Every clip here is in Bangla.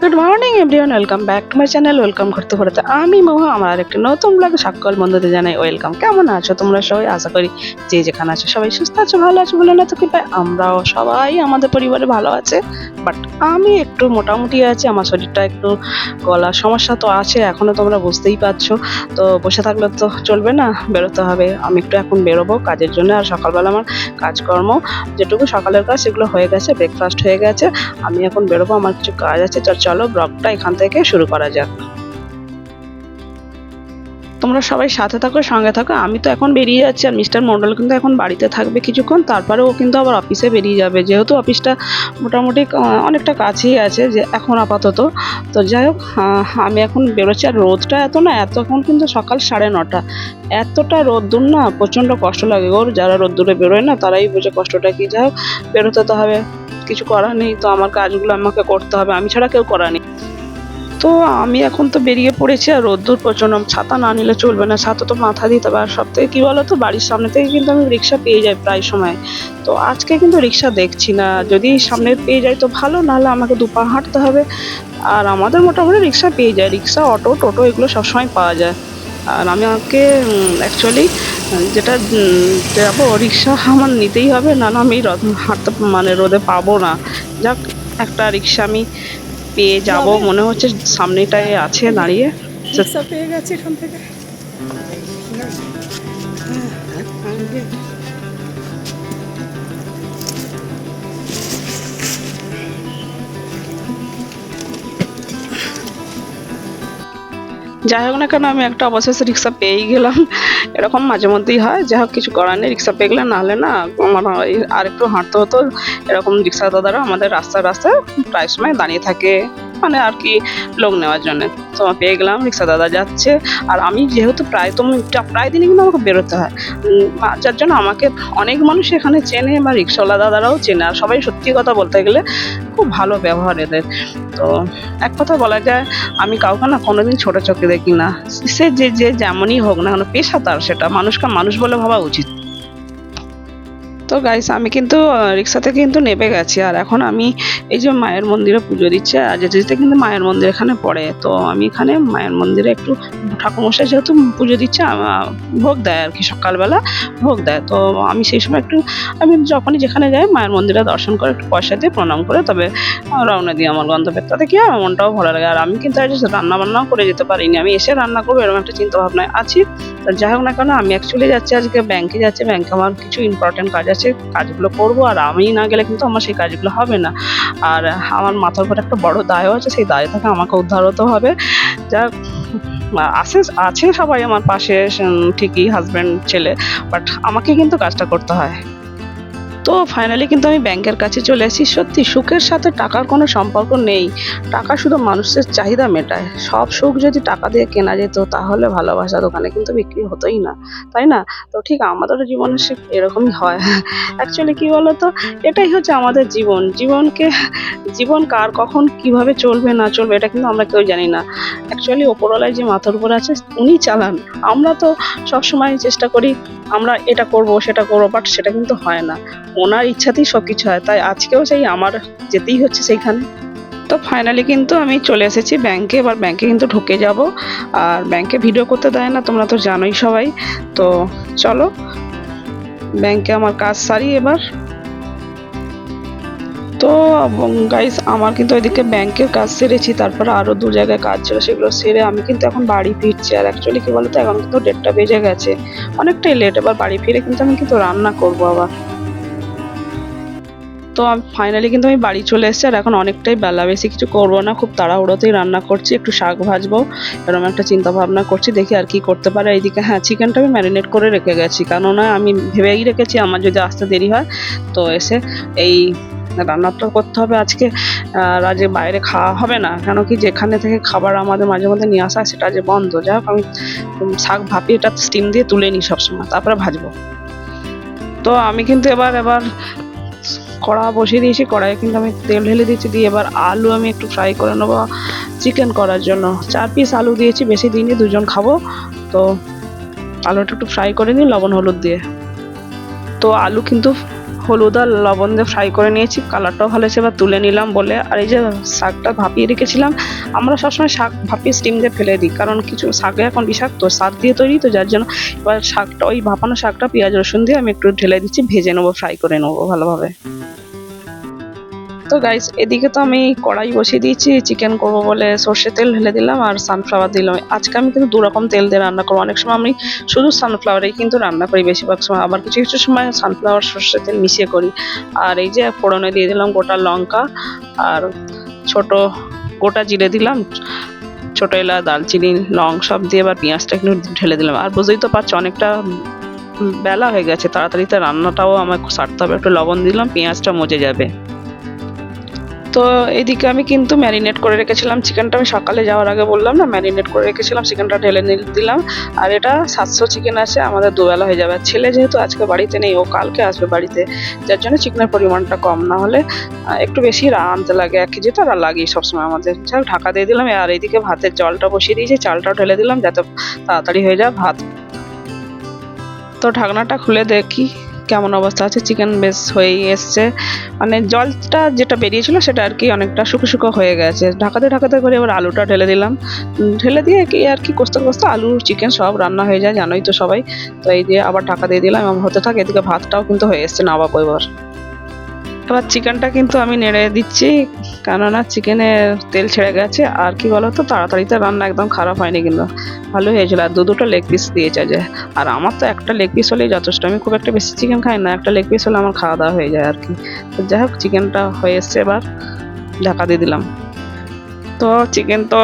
Good morning everyone welcome back to my channel welcome করতে করতে আমি মহা আমার আরেকটি নতুন ব্লগে সকল বন্ধুদের জানাই ওয়েলকাম কেমন আছো তোমরা সবাই? আশা করি যে যেখানে আছো সবাই সুস্থ আছো, ভালো আছো বলে না তো কৃপায়। আমরাও সবাই আমাদের পরিবারে ভালো আছে। বাট আমি একটু মোটামুটি আছি, আমার শরীরটা একটু গলার সমস্যা তো আছে এখনও তোমরা বুঝতেই পারছ। তো বসে থাকলে তো চলবে না, বেরোতে হবে। আমি একটু এখন বেরোবো কাজের জন্য, আর সকালবেলা আমার কাজকর্ম যেটুকু সকালের কাজ সেগুলো হয়ে গেছে ব্রেকফাস্ট হয়ে গেছে। আমি এখন বেরোবো, আমার কিছু কাজ আছে তো চলো ব্লগটা এখান থেকে শুরু করা যাক। তোমরা সবাই সাথে থাকো, সঙ্গে থাকো। আমি তো এখন বেরিয়ে যাচ্ছি আর মিস্টার মন্ডল কিন্তু এখন বাড়িতে থাকবে কিছুক্ষণ। তারপরে ও কিন্তু আবার অফিসে বেরিয়ে যাবে। যেহেতু অফিসটা মোটামুটি অনেকটা কাছেই আছে যে এখন আপাতত। তো যাই হোক আমি এখন বেরোচ্ছি। আর রোদটা এত না এত এখন কিন্তু সকাল সাড়ে নটা। এতটা রোদ্দুর না, প্রচণ্ড কষ্ট লাগে ওর যারা রোদ্দুরে বেরোয় না, তারাই বুঝে কষ্টটা কি। যাই হোক, বেরোতে তো হবে। কিছু করার নেই, তো আমার কাজগুলো আমাকে করতে হবে, আমি ছাড়া কেউ করা নেই। তো আমি এখন তো বেরিয়ে পড়েছি আর রোদ্দুর প্রচণ্ড, ছাতা না নিলে চলবে না, ছাতা তো মাথা দিতে হবে। আর সব থেকে কী বলো তো বাড়ির সামনে থেকে কিন্তু আমি রিক্সা পেয়ে যাই প্রায় সময়। তো আজকে কিন্তু রিক্সা দেখছি না, যদি সামনে পেয়ে যাই তো ভালো, নাহলে আমাকে দুপা হাঁটতে হবে। আর আমাদের মোটামুটি রিক্সা পেয়ে যায়, রিক্সা, অটো, টোটো এগুলো সবসময় পাওয়া যায়। আর আমি আমাকে অ্যাকচুয়ালি যেটা যাব রিক্সা আমার নিতেই হবে না না আমি রথ হাঁটতে মানে রোদে পাবো না। যাক একটা রিক্সা আমি পেয়ে যাব মনে হচ্ছে সামনেটায় আছে দাঁড়িয়ে। পেয়ে গেছে এখান থেকে। যাই হোক না কেন, আমি একটা অবশেষে রিক্সা পেয়েই গেলাম। এরকম মাঝে মধ্যেই হয়, যাই হোক, কিছু করার নেই, রিক্সা পেয়ে গেলে নাহলে না আমার আর একটু হাঁটতে হতো। এরকম রিক্সা দাদারা আমাদের রাস্তায় রাস্তায় প্রায় সময় দাঁড়িয়ে থাকে। মানে আর কি লোক নেওয়ার জন্য। তো পেয়ে গেলাম, রিক্সা দাদা যাচ্ছে। আর আমি যেহেতু প্রায় তো প্রায় দিনই কিন্তু আমাকে বেরোতে হয়। যার জন্য আমাকে অনেক মানুষ এখানে চেনে বা রিক্সাওয়ালা দাদারাও চেনে। আর সবাই সত্যি কথা বলতে গেলে খুব ভালো ব্যবহার এদের। তো এক কথা বলা যায়, আমি কাউকে না কোনোদিন ছোট চোখে দেখি না। সে যে যে যেমনই হোক না কেন পেশা তার সেটা। মানুষকে মানুষ বলে ভাবা উচিত। তো গাইস আমি কিন্তু রিক্সাতে কিন্তু নেমে গেছি। আর এখন আমি এই যে মায়ের মন্দিরে পুজো দিচ্ছে, আর যেতে কিন্তু মায়ের মন্দির এখানে পড়ে। তো আমি এখানে মায়ের মন্দিরে একটু ঠাকুরমশাই যেহেতু পুজো দিচ্ছে ভোগ দেয় আর কি, সকালবেলা ভোগ দেয়। তো আমি সেই সময় একটু, আমি যখনই যেখানে যাই, মায়ের মন্দিরে দর্শন করে একটু পয়সা দিয়ে প্রণাম করে, তবে রওনা দিই আমার গন্তব্যে তাতে কি আমার মনটাও ভালো লাগে। আর আমি কিন্তু রান্না বান্নাও করে যেতে পারিনি। আমি এসে রান্না করব, এরকম একটা চিন্তা ভাবনায় আছি। তো যাই হোক না কেন, আমি অ্যাকচুয়ালি যাচ্ছি আজকে ব্যাংকে যাচ্ছি। ব্যাংকে আমার কিছু ইম্পর্টেন্ট কাজ আছে। কাজগুলো করব, আর আমি না গেলে কিন্তু আমার সেই কাজগুলো হবে না। আর আমার মাথার উপর একটা বড় দায়ও আছে, সেই দায় থেকে আমাকে উদ্ধার হতে হবে। যা আছে আছে সবাই আমার পাশে ঠিকই হাজব্যান্ড ছেলে বাট আমাকে কিন্তু কাজটা করতে হয়। তো ফাইনালি কিন্তু আমি ব্যাংকের কাছে চলে আসি। সত্যি, সুখের সাথে টাকার কোনো সম্পর্ক নেই। টাকা শুধু মানুষের চাহিদা মেটায়। সব সুখ যদি টাকা দিয়ে কেনা যেত, তাহলে ভালোবাসা দোকানে কিন্তু বিক্রি হতোই না। তাই না? তো ঠিক আমাদেরও জীবনে সে এরকমই হয়। অ্যাকচুয়ালি কি বলতো? এটাই হচ্ছে আমাদের জীবন। জীবনকে, জীবন কার কখন কীভাবে চলবে, না চলবে, এটা কিন্তু আমরা কেউ জানি না। অ্যাকচুয়ালি ওপরওয়ালায় যে মাথার উপর আছে, উনি চালান। আমরা তো সবসময় চেষ্টা করি, আমরা এটা করব, সেটা করব বাট সেটা কিন্তু হয় না। ওনার ইচ্ছাতেই সব কিছু হয়। তাই আজকেও সেই আমার যেতেই হচ্ছে সেইখানে। তো ফাইনালি কিন্তু আমি চলে এসেছি ব্যাংকে এবার ব্যাংকে কিন্তু ঢুকে যাব। আর ব্যাংকে ভিডিও করতে দেয় না, তোমরা তো জানোই সবাই। তো চলো ব্যাংকে আমার কাজ সারি এবার। তো গাইস আমার কিন্তু ওইদিকে ব্যাংকের কাজ সেরেছি। তারপরে আরও দু জায়গায় কাজ ছিল, সেগুলো সেরে আমি কিন্তু এখন বাড়ি ফিরছি। আর অ্যাকচুয়ালি কি বলতো, এখন কিন্তু ডেটটা বেজে গেছে। অনেকটাই লেট এবার বাড়ি ফিরে কিন্তু আমি কিন্তু রান্না করব আবার। তো আমি ফাইনালি কিন্তু আমি বাড়ি চলে এসেছি, আর এখন অনেকটাই বেলা। বেশি কিছু করব না, খুব তাড়াহুড়োতেই রান্না করছি, একটু শাক ভাজবো, এরকম একটা চিন্তা ভাবনা করছি, দেখি আর কি করতে পারে। এইদিকে হ্যাঁ চিকেনটা আমি ম্যারিনেট করে রেখে গেছি, কেননা আমি ভেবেই রেখেছি আমার যদি আসতে দেরি হয়, তো এসে এই রান্নাটা করতে হবে আজকে। আর আজ বাইরে খাওয়া হবে না, কেন কি যেখানে থেকে খাবার আমাদের মাঝে মধ্যে নিয়ে আসা সেটা যে বন্ধ। যাই হোক, আমি শাক ভাপিয়ে এটা স্টিম দিয়ে তুলে নিই সবসময়, তারপরে ভাজবো। তো আমি কিন্তু এবার এবার কড়া বসিয়ে দিয়েছি, কড়াইয়ে কিন্তু আমি তেল ঢেলে দিয়েছি, দিয়ে এবার আলু আমি একটু ফ্রাই করে নেব চিকেন করার জন্য। চার পিস আলু দিয়েছি, বেশি দিইনি, দুজন খাব। তো আলুটা একটু ফ্রাই করে নিই, লবণ, হলুদ দিয়ে। তো আলু কিন্তু হলুদ আর লবণ দিয়ে ফ্রাই করে নিয়েছি। কালারটাও ভালো হয়েছে এবার তুলে নিলাম বলে। আর এই যে শাকটা ভাপিয়ে রেখেছিলাম, আমরা সবসময় শাক ভাপিয়ে স্টিম দিয়ে ফেলে দিই, কারণ কিছু শাকে এখন বিষাক্ত শাক দিয়ে তৈরি, তো যার জন্য এবার শাকটা, ওই ভাপানো শাকটা পেঁয়াজ রসুন দিয়ে আমি একটু ঢেলে দিচ্ছি, ভেজে নেব ফ্রাই করে নেব ভালোভাবে। তো গাইস এদিকে তো আমি কড়াই বসিয়ে দিয়েছি চিকেন করব বলে সর্ষে তেল ঢেলে দিলাম আর সানফ্লাওয়ার দিলাম। আজকে আমি কিন্তু দু রকম তেল দিয়ে রান্না করব। অনেক সময় আমি শুধু সানফ্লাওয়ারেই কিন্তু রান্না করি বেশিরভাগ সময়। আবার কিছু কিছু সময় সানফ্লাওয়ার সর্ষে তেল মিশিয়ে করি। আর এই যে ফোড়নে দিয়ে দিলাম গোটা লঙ্কা আর ছোট গোটা জিরে দিলাম, ছোট এলাচ দালচিনি লং সব দিয়ে এবার পেঁয়াজটা একটু ঢেলে দিলাম। আর বুঝতেই তো পারছ অনেকটা বেলা হয়ে গেছে তাড়াতাড়িতে রান্নাটাও আমার সারতে হবে। একটু লবণ দিলাম, পেঁয়াজটা মজে যাবে। তো এদিকে আমি কিন্তু ম্যারিনেট করে রেখেছিলাম। চিকেনটা আমি সকালে যাওয়ার আগে বললাম না, ম্যারিনেট করে রেখেছিলাম, চিকেনটা ঢেলে দিলাম। আর এটা সাতশো চিকেন আছে, আমাদের দুবেলা হয়ে যাবে। ছেলে যেহেতু আজকে বাড়িতে নেই, ও কালকে আসবে বাড়িতে। যার জন্য চিকেনের পরিমাণটা কম। না হলে একটু বেশি আনতে লাগে, এক কেজি তো আর লাগেই সবসময় আমাদের। যাই ঢাকা দিয়ে দিলাম। আর এইদিকে ভাতের জলটা বসিয়ে দিয়েছি। চালটাও ঢেলে দিলাম, যাতে তাড়াতাড়ি হয়ে যায় ভাত। তো ঢাকনাটা খুলে দেখি। কেমন অবস্থা আছে চিকেন বেশ হয়ে এসছে। মানে জলটা যেটা বেরিয়েছিল সেটা আর কি অনেকটা শুকো শুকো হয়ে গেছে। ঢাকাতে ঢাকাতে করে এবার আলুটা ঢেলে দিলাম। ঢেলে দিয়ে কি আর কি কষতে কষতে আলু চিকেন সব রান্না হয়ে যায়, জানোই তো সবাই। তো এই দিয়ে আবার ঢাকা দিয়ে দিলাম এবং হতে থাকে, এদিকে ভাতটাও কিন্তু হয়ে এসছে নাবাবো এবার। এবার চিকেনটা কিন্তু আমি নেড়ে দিচ্ছি, কেননা চিকেনের তেল ছেড়ে গেছে। আর কি বলতো তাড়াতাড়িতে রান্না একদম খারাপ হয়নি কিন্তু। ভালো হয়েছিল। আর দু দুটো লেগ পিস দিয়েছে যে। আর আমার তো একটা লেগ পিস হলেই যথেষ্ট। আমি খুব একটা বেশি চিকেন খাই না। একটা লেগ পিস হলে আমার খাওয়া দাওয়া হয়ে যায় আর কি। তো যাই হোক চিকেনটা হয়ে এসছে এবার। ঢাকা দিয়ে দিলাম। তো চিকেন তো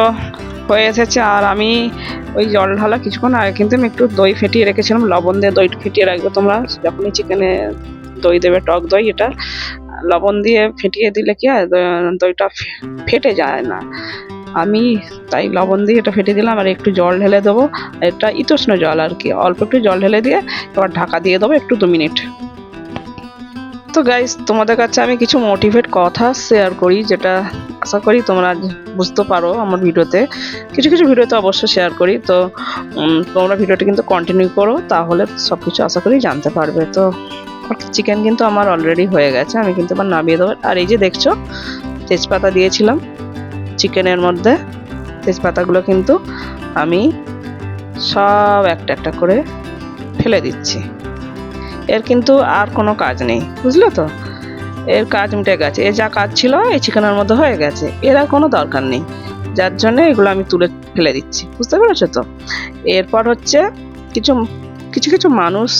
হয়ে এসেছে। আর আমি ওই জল ঢালা কিছুক্ষণ আগে কিন্তু আমি একটু দই ফেটিয়ে রেখেছিলাম। লবণ দিয়ে দই ফেটিয়ে রাখবে তোমরা। যখনই চিকেনে দই দেবে, টক দই, এটা। লবণ দিয়ে ফেটিয়ে দিলে কি হয়? দইটা ফেটে যায় না। আমি তাই লবণ দিয়ে এটা ফেটে দিলাম, আর একটু জল ঢেলে দেবো। এটা ইতোষ্ণ জল আর কি, অল্প একটু জল ঢেলে দিয়ে এবার ঢাকা দিয়ে দেবো একটু দু মিনিট। তো গাইস তোমাদের কাছে আমি কিছু মোটিভেট কথা শেয়ার করি, যেটা আশা করি তোমরা বুঝতে পারো আমার ভিডিওতে। কিছু কিছু ভিডিওতে অবশ্যই শেয়ার করি। তো তোমরা ভিডিওটা কিন্তু কন্টিনিউ করো, তাহলে সব কিছু আশা করি জানতে পারবে। তো চিকেন কিন্তু আমার অলরেডি হয়ে গেছে, আমি কিন্তু এবার নামিয়ে দেবো। আর এই যে দেখছ, তেজপাতা দিয়েছিলাম চিকেনের মধ্যে। তেজপাতাগুলো কিন্তু আমি সব একটা একটা করে ফেলে দিচ্ছি। এর কিন্তু আর কোনো কাজ নেই, বুঝলে তো? এর কাজ মিটে গেছে। এর যা কাজ ছিল, এই চিকেনের মধ্যে হয়ে গেছে। এর আর কোনো দরকার নেই। যার জন্য এগুলো আমি তুলে ফেলে দিচ্ছি, বুঝতে পেরেছ তো? এরপর হচ্ছে কিছু কিছু কিছু মানুষ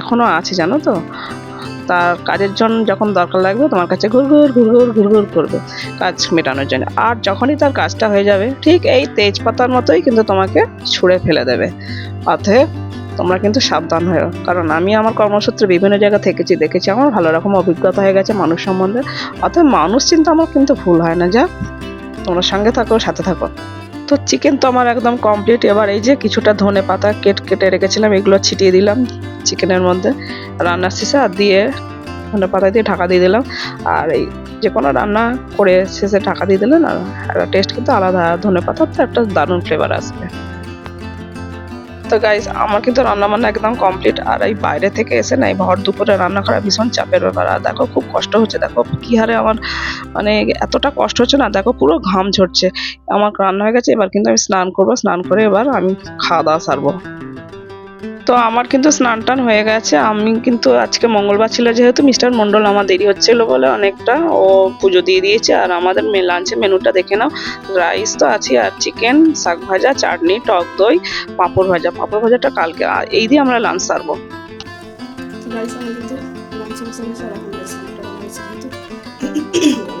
এখনও আছে, জানো তো? তার কাজের জন্য যখন দরকার লাগবে, তোমার কাছে ঘুরঘুর ঘুরঘুর ঘুরঘুর করবে কাজ মেটানোর জন্য। আর যখনই তার কাজটা হয়ে যাবে, ঠিক এই তেজপাতার মতোই কিন্তু তোমাকে ছুঁড়ে ফেলে দেবে। অতএব তোমরা কিন্তু সাবধান হয়েও। কারণ আমি আমার কর্মসূত্রে বিভিন্ন জায়গা থেকেছি, দেখেছি, আমার ভালো রকম অভিজ্ঞতা হয়ে গেছে মানুষ সম্বন্ধে। অতএব মানুষ চিন্তা আমার কিন্তু ভুল হয় না যা তোমরা সঙ্গে থাকো, সাথে থাকো। তো চিকেন তো আমার একদম কমপ্লিট এবার এই যে কিছুটা ধনে পাতা কেট কেটে রেখেছিলাম, এগুলো ছিটিয়ে দিলাম। চিকেনের মধ্যে রান্নার শেষে আর দিয়ে ধনে পাতা দিয়ে ঢাকা দিয়ে দিলাম। আর এই যে কোনো রান্না করে শেষে ঢাকা দিয়ে দিলেন আর একটা টেস্ট কিন্তু আলাদা। ধনে পাতার তো একটা দারুণ ফ্লেভার আসবে। তো গাইজ আমার কিন্তু রান্না বান্না একদম কমপ্লিট আর এই বাইরে থেকে এসে না এই ভর দুপুরে রান্না করা ভীষণ চাপের ব্যাপার। আর দেখো খুব কষ্ট হচ্ছে। দেখো কি হারে আমার মানে এতটা কষ্ট হচ্ছে না, দেখো পুরো ঘাম ঝরছে। আমার রান্না হয়ে গেছে, এবার কিন্তু আমি স্নান করব। স্নান করে এবার আমি খাওয়া দাওয়া সারবো। তো আমার কিন্তু স্নান টান হয়ে গেছে। আমি কিন্তু আজকে মঙ্গলবার ছিল, যেহেতু মিস্টার মন্ডল আমার দেরি হচ্ছিল বলে অনেকটা ও পুজো দিয়ে দিয়েছে। আর আমাদের লাঞ্চে মেনুটা দেখে নাও। রাইস তো আছে আর চিকেন শাক ভাজা, চাটনি, টক দই, পাঁপড় ভাজা। পাঁপড় ভাজাটা কালকে এই দিয়ে আমরা লাঞ্চ সারবো। আমি কিন্তু লাঞ্চ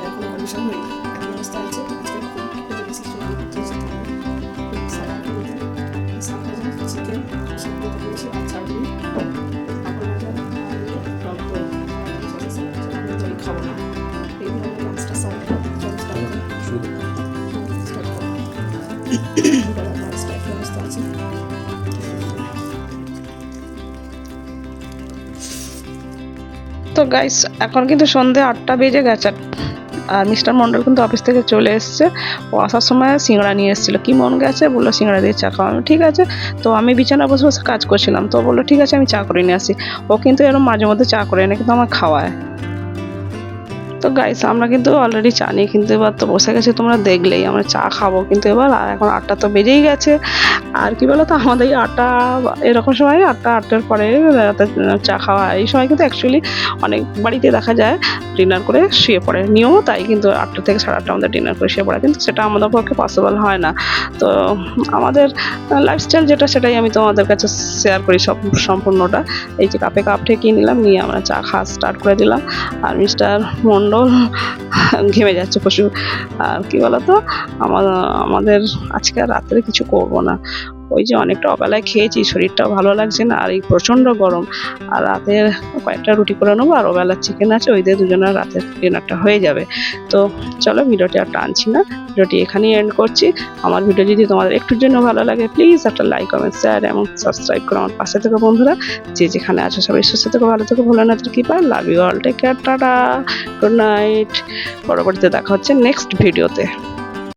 এখন আছে। তো গাইস এখন কিন্তু সন্ধে আটটা বেজে গেছে। আর মিস্টার মন্ডল কিন্তু অফিস থেকে চলে এসছে। ও আসার সময় সিঙ্গড়া নিয়ে এসেছিল। কি মন গেছে? বলল সিঙ্গড়া দিয়ে চা খাওয়া ঠিক আছে। তো আমি বিছানা বসে বসে কাজ করছিলাম। তো বলল, ঠিক আছে, আমি চা করে নিয়ে আসি। ও কিন্তু এরকম মাঝে মধ্যে চা করে এনে কিন্তু আমার খাওয়ায়। তো গাইস আমরা কিন্তু অলরেডি চা নিয়ে কিন্তু এবার তো বসে গেছি, তোমরা দেখলেই। আমরা চা খাব কিন্তু এবার, আর এখন আটটা তো বেজেই গেছে। আর কি বলো তো আমাদের এই আটটা, এরকম সময় আটটা, আটটার পরে চা খাওয়া, এই সময় কিন্তু অ্যাকচুয়ালি অনেক বাড়িতে দেখা যায় ডিনার করে শুয়ে পড়ে। নিয়মও তাই কিন্তু আটটা থেকে সাড়ে আটটা আমাদের ডিনার করে শুয়ে পড়ে, কিন্তু সেটা আমাদের পক্ষে পসিবল হয় না। তো আমাদের লাইফস্টাইল যেটা, সেটাই আমি তোমাদের কাছে শেয়ার করি সব, সম্পূর্ণটা। এই যে কাপে কাপ ঠেকিয়ে নিলাম, নিয়ে আমরা চা খাওয়া স্টার্ট করে দিলাম। আর মিস্টার মণ্ডল ঘেমে যাচ্ছে পশু। আর কি বলতো? আমাদের আজকে রাত্রে কিছু করব না। ওই যে অনেকটা অবেলায় খেয়েছি, শরীরটাও ভালো লাগছে না, আর এই প্রচণ্ড গরম। আর রাতে কয়েকটা রুটি করে নেব, আর ওবেলার চিকেন আছে, ওই দিয়ে দুজনের রাতের ডিনারটা হয়ে যাবে। তো চলো ভিডিওটি আর টানছি না, ভিডিওটি এখানেই এন্ড করছি। আমার ভিডিও যদি তোমাদের একটুর জন্য ভালো লাগে প্লিজ একটা লাইক কমেন্ট শেয়ার এবং সাবস্ক্রাইব করো আমার পাশে থেকে বন্ধুরা। যে যেখানে আছো সবাই সুস্থ থেকো, ভালো থেকো ভুলে না কি পায় love you all take care tata good night পরবর্তীতে দেখা হচ্ছে নেক্সট ভিডিওতে